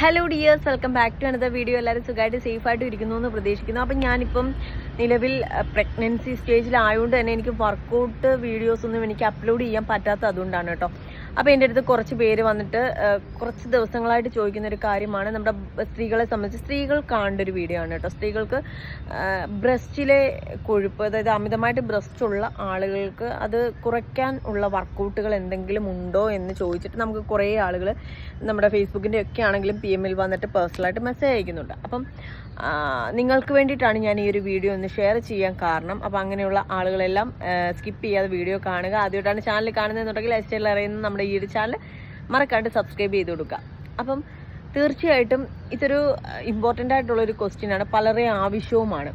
Hello dears welcome back to another video എല്ലാവരും സുഖമായിട്ട് safe ആയിട്ട് ഇരിക്കുന്നു എന്ന് പ്രതീക്ഷിക്കുന്നു. അപ്പം ഞാനിപ്പം നിലവിൽ പ്രഗ്നൻസി സ്റ്റേജിലായതുകൊണ്ട് തന്നെ എനിക്ക് വർക്കൗട്ട് വീഡിയോസ് ഒന്നും എനിക്ക് അപ്ലോഡ് ചെയ്യാൻ പറ്റാത്ത അതുകൊണ്ടാണ് കേട്ടോ. അപ്പോൾ എന്റെ അടുത്ത് കുറച്ച് പേര് വന്നിട്ട് കുറച്ച് ദിവസങ്ങളായിട്ട് ചോദിക്കുന്ന ഒരു കാര്യമാണ്. നമ്മുടെ സ്ത്രീകളെ സംബന്ധിച്ച് സ്ത്രീകൾ കാണേണ്ട ഒരു വീഡിയോ ആണ് കേട്ടോ. സ്ത്രീകൾക്ക് ബ്രസ്റ്റിലെ കൊഴുപ്പ് അതായത് അമിതമായിട്ട് ബ്രസ്റ്റ് ഉള്ള ആളുകൾക്ക് അത് കുറയ്ക്കാൻ ഉള്ള വർക്കൗട്ടുകൾ എന്തെങ്കിലും ഉണ്ടോ എന്ന് ചോദിച്ചിട്ട് നമുക്ക് കുറേ ആളുകൾ നമ്മുടെ ഫേസ്ബുക്കിന്റെ ഒക്കെ ആണെങ്കിലും പി എമ്മിൽ വന്നിട്ട് പേഴ്സണലായിട്ട് മെസ്സേജ് അയക്കുന്നുണ്ട്. അപ്പം നിങ്ങൾക്ക് വേണ്ടിയിട്ടാണ് ഞാൻ ഈ ഒരു വീഡിയോ ഒന്ന് ഷെയർ ചെയ്യാൻ കാരണം. അപ്പം അങ്ങനെയുള്ള ആളുകളെല്ലാം സ്കിപ്പ് ചെയ്യാതെ വീഡിയോ കാണുക. ആദ്യമായിട്ടാണ് ചാനൽ കാണുന്നതെന്നുണ്ടെങ്കിൽ ലൈഫ് സ്റ്റൈൽ അറിയുന്ന നമ്മുടെ ഈ ഒരു ചാനൽ മറക്കാണ്ട് സബ്സ്ക്രൈബ് ചെയ്ത് കൊടുക്കുക അപ്പം തീർച്ചയായിട്ടും ഇതൊരു ഇമ്പോർട്ടന്റ് ആയിട്ടുള്ളൊരു ക്വസ്റ്റ്യൻ ആണ്. പലരെയും ആവശ്യവുമാണ്.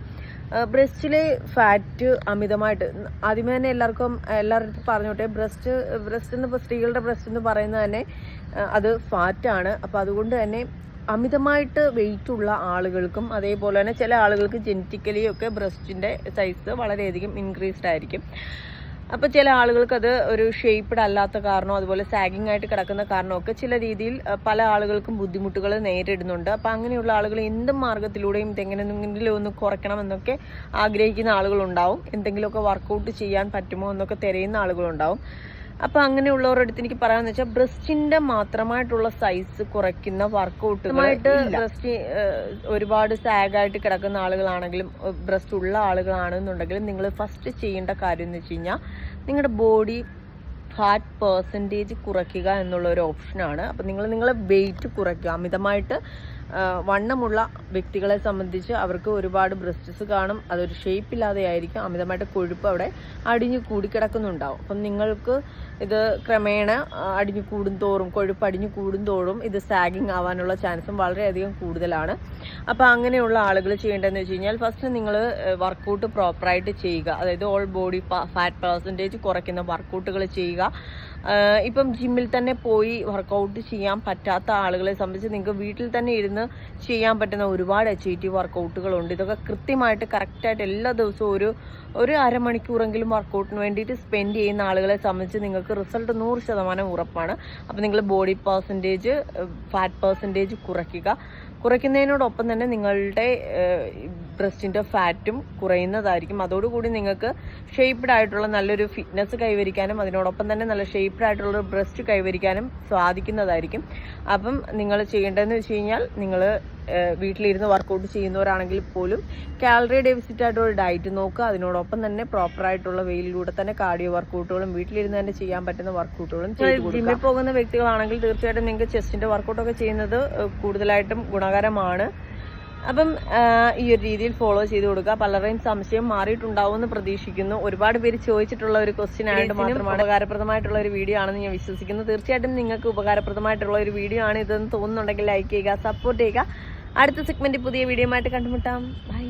ബ്രസ്റ്റിലെ ഫാറ്റ് അമിതമായിട്ട് ആദ്യമേ തന്നെ എല്ലാവർക്കും എല്ലാവരുടെ പറഞ്ഞോട്ടെ. ബ്രസ്റ്റ് ബ്രസ്റ്റ് എന്ന് സ്ത്രീകളുടെ ബ്രസ്റ്റ് എന്ന് പറയുന്നത് തന്നെ അത് ഫാറ്റാണ് അപ്പോൾ അതുകൊണ്ട് തന്നെ അമിതമായിട്ട് വെയിറ്റ് ഉള്ള ആളുകൾക്കും അതേപോലെ തന്നെ ചില ആളുകൾക്ക് ജെനറ്റിക്കലിയൊക്കെ ബ്രസ്റ്റിന്റെ സൈസ് വളരെയധികം ഇൻക്രീസ്ഡ് ആയിരിക്കും. അപ്പോൾ ചില ആളുകൾക്ക് അത് ഒരു ഷേപ്പ്ഡ് അല്ലാത്ത കാരണോ അതുപോലെ സാഗിങ് ആയിട്ട് കിടക്കുന്ന കാരണമൊക്കെ ചില രീതിയിൽ പല ആളുകൾക്കും ബുദ്ധിമുട്ടുകൾ നേരിടുന്നുണ്ട്. അപ്പോൾ അങ്ങനെയുള്ള ആളുകൾ എന്ത് മാർഗത്തിലൂടെയും ഇതെങ്ങനെയെങ്കിലും ഒന്ന് കുറയ്ക്കണം എന്നൊക്കെ ആഗ്രഹിക്കുന്ന ആളുകളുണ്ടാവും. എന്തെങ്കിലുമൊക്കെ വർക്കൗട്ട് ചെയ്യാൻ പറ്റുമോ എന്നൊക്കെ തിരയുന്ന ആളുകളുണ്ടാവും. അപ്പോൾ അങ്ങനെയുള്ളവരുടെ അടുത്ത് എനിക്ക് പറയാന്ന് വെച്ചാൽ ബ്രസ്റ്റിന്റെ മാത്രമായിട്ടുള്ള സൈസ് കുറയ്ക്കുന്ന വർക്കൗട്ടുമായിട്ട് ബ്രസ്റ്റ് ഒരുപാട് സാഗായിട്ട് കിടക്കുന്ന ആളുകളാണെങ്കിലും ബ്രസ്റ്റ് ഉള്ള ആളുകളാണെന്നുണ്ടെങ്കിലും നിങ്ങൾ ഫസ്റ്റ് ചെയ്യേണ്ട കാര്യം എന്ന് വെച്ച് കഴിഞ്ഞാൽ നിങ്ങളുടെ ബോഡി ഫാറ്റ് പേഴ്സന്റേജ് കുറയ്ക്കുക എന്നുള്ള ഒരു ഓപ്ഷനാണ് അപ്പം നിങ്ങൾ നിങ്ങളെ വെയിറ്റ് കുറയ്ക്കുക. അമിതമായിട്ട് വണ്ണമുള്ള വ്യക്തികളെ സംബന്ധിച്ച് അവർക്ക് ഒരുപാട് ബ്രസ്റ്റസ് കാണും. അതൊരു ഷേപ്പ് ഇല്ലാതെ ആയിരിക്കും അമിതമായിട്ട് കൊഴുപ്പ് അവിടെ അടിഞ്ഞു കൂടിക്കിടക്കുന്നുണ്ടാവും അപ്പം നിങ്ങൾക്ക് ഇത് ക്രമേണ അടിഞ്ഞു കൂടും തോറും കൊഴുപ്പ് അടിഞ്ഞു കൂടും തോറും ഇത് സാഗിങ് ആവാനുള്ള ചാൻസും വളരെയധികം കൂടുതലാണ്. അപ്പോൾ അങ്ങനെയുള്ള ആളുകൾ ചെയ്യേണ്ടതെന്ന് വെച്ച് കഴിഞ്ഞാൽ ഫസ്റ്റ് നിങ്ങൾ വർക്കൗട്ട് പ്രോപ്പറായിട്ട് ചെയ്യുക. അതായത് ഓൾ ബോഡി ഫാറ്റ് പെർസെന്റേജ് കുറയ്ക്കുന്ന വർക്കൗട്ടുകൾ ചെയ്യുക. ഇപ്പം ജിമ്മിൽ തന്നെ പോയി വർക്കൗട്ട് ചെയ്യാൻ പറ്റാത്ത ആളുകളെ സംബന്ധിച്ച് നിങ്ങൾക്ക് വീട്ടിൽ തന്നെ ഇരുന്ന് ചെയ്യാൻ പറ്റുന്ന ഒരുപാട് ടി വർക്കൗട്ടുകളുണ്ട് ഇതൊക്കെ കൃത്യമായിട്ട് കറക്റ്റായിട്ട് എല്ലാ ദിവസവും ഒരു ഒരു അരമണിക്കൂറെങ്കിലും വർക്കൗട്ടിന് വേണ്ടിയിട്ട് സ്പെൻഡ് ചെയ്യുന്ന ആളുകളെ സംബന്ധിച്ച് നിങ്ങൾക്ക് റിസൾട്ട് നൂറ് ശതമാനം ഉറപ്പാണ്. അപ്പോൾ നിങ്ങൾ ബോഡി പെർസെന്റേജ് ഫാറ്റ് പെർസെന്റേജ് കുറയ്ക്കുക. കുറയ്ക്കുന്നതിനോടൊപ്പം തന്നെ നിങ്ങളുടെ ബ്രസ്റ്റിന്റെ ഫാറ്റും കുറയുന്നതായിരിക്കും. അതോടുകൂടി നിങ്ങൾക്ക് ഷേപ്പ്ഡ് ആയിട്ടുള്ള നല്ലൊരു ഫിറ്റ്നസ് കൈവരിക്കാനും അതിനോടൊപ്പം തന്നെ നല്ല ഷേപ്പ്ഡ് ആയിട്ടുള്ള ബ്രസ്റ്റ് കൈവരിക്കാനും സാധിക്കുന്നതായിരിക്കും. അപ്പം നിങ്ങൾ ചെയ്യേണ്ടതെന്ന് വെച്ച് കഴിഞ്ഞാൽ നിങ്ങൾ വീട്ടിലിരുന്ന് വർക്കൗട്ട് ചെയ്യുന്നവരാണെങ്കിൽ പോലും കാലറി ഡെഫിസിറ്റ് ആയിട്ടുള്ള ഡയറ്റ് നോക്കുക. അതിനോടൊപ്പം തന്നെ പ്രോപ്പർ ആയിട്ടുള്ള വെയിലിലൂടെ തന്നെ കാർഡിയോ വർക്കൗട്ടുകളും വീട്ടിലിരുന്ന് തന്നെ ചെയ്യാൻ പറ്റുന്ന വർക്കൗട്ടുകളും ജിമ്മിൽ പോകുന്ന വ്യക്തികളാണെങ്കിൽ തീർച്ചയായിട്ടും നിങ്ങൾക്ക് ചെസ്റ്റിന്റെ വർക്കൗട്ടൊക്കെ ചെയ്യുന്നത് കൂടുതലായിട്ടും ഗുണകരമാണ്. അപ്പം ഈ ഒരു രീതിയിൽ ഫോളോ ചെയ്ത് കൊടുക്കുക. പലരുടെയും സംശയം മാറിയിട്ടുണ്ടാവും എന്ന് പ്രതീക്ഷിക്കുന്നു. ഒരുപാട് പേര് ചോദിച്ചിട്ടുള്ള ഒരു ക്വസ്റ്റ്യൻ ആയിട്ട് മാത്രമാണ് ഉപകാരപ്രദമായിട്ടുള്ള ഒരു വീഡിയോ ആണെന്ന് ഞാൻ വിശ്വസിക്കുന്നു. തീർച്ചയായിട്ടും നിങ്ങൾക്ക് ഉപകാരപ്രദമായിട്ടുള്ള ഒരു വീഡിയോ ആണ് ഇതെന്ന് തോന്നുന്നുണ്ടെങ്കിൽ ലൈക്ക് ചെയ്യുക സപ്പോർട്ട് ചെയ്യുക. അടുത്ത സെഗ്മെന്റ് പുതിയ വീഡിയോ ആയിട്ട് കണ്ടുമുട്ടാം. ബൈ